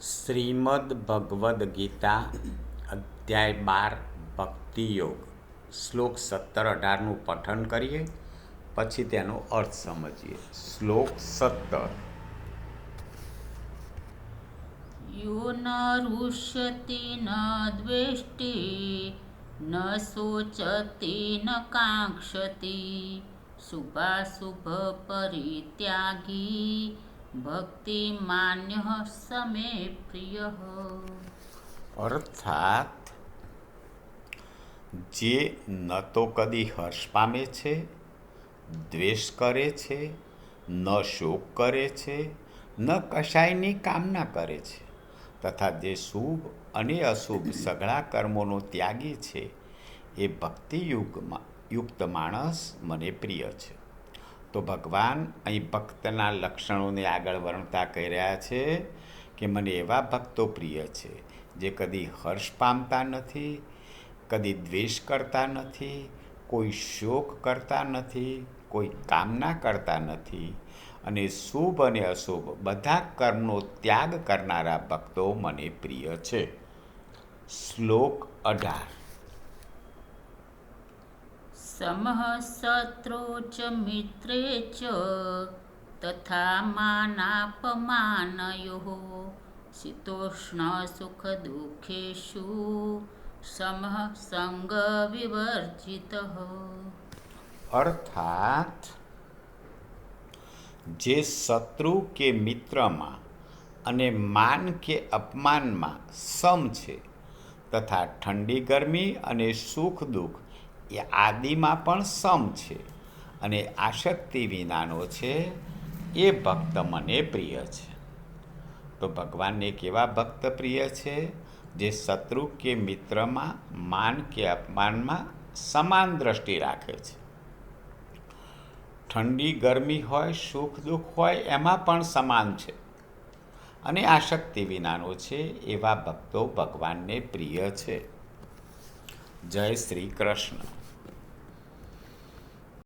શ્રીમદ ભગવદ્ ગીતા અધ્યાય બાર ભક્તિયોગ શ્લોક સત્તર અઢારનું પઠન કરીએ, પછી તેનો અર્થ સમજીએ. શ્લોક સત્તર. યો ન રુષ્યતિ, ન દ્વેષ્ટિ, ન શોચતિ, ન કાંક્ષતિ. શુભાશુભ પરિત્યાગી ભક્તિ ભક્તિમાન્ય સમે પ્રિય. અર્થાત, જે ન તો કદી હર્ષ પામે છે, દ્વેષ કરે છે, ન શોક કરે છે, ન કશાયની કામના કરે છે, તથા જે શુભ અને અશુભ સઘળા કર્મોનો ત્યાગી છે, એ ભક્તિયુગમાં યુક્ત માણસ મને પ્રિય છે. તો ભગવાન અહીં ભક્તના લક્ષણોને આગળ વર્ણતા કહી રહ્યા છે કે મને એવા ભક્તો પ્રિય છે, જે કદી હર્ષ પામતા નથી, કદી દ્વેષ કરતા નથી, કોઈ શોક કરતા નથી, કોઈ કામના કરતા નથી અને શુભ અને અશુભ બધા કર્મનો ત્યાગ કરનારા ભક્તો મને પ્રિય છે. શ્લોક અઢાર. સમઃ શત્રુ ચ મિત્રે ચ તથા માનાપમાનયો શીતોષ્ણ સુખ દુઃખેશુ સમઃ સંગ વિવર્જિત અર્થાત જે શત્રુ કે મિત્રમાં અને માન કે અપમાનમાં સમ છે, તથા ઠંડી ગરમી અને સુખ દુઃખ એ આદિમાં પણ સમ છે અને આસક્તિ વિનાનો છે, એ ભક્ત મને પ્રિય છે. તો ભગવાનને કેવા ભક્ત પ્રિય છે? જે શત્રુ કે મિત્રમાં માન કે અપમાનમાં સમાન દ્રષ્ટિ રાખે છે. ઠંડી ગરમી હોય, સુખ દુઃખ હોય, એમાં પણ સમાન છે. અને આશક્તિ વિનાનો છે, એવા ભક્તો ભગવાનને પ્રિય છે. જય શ્રી કૃષ્ણ.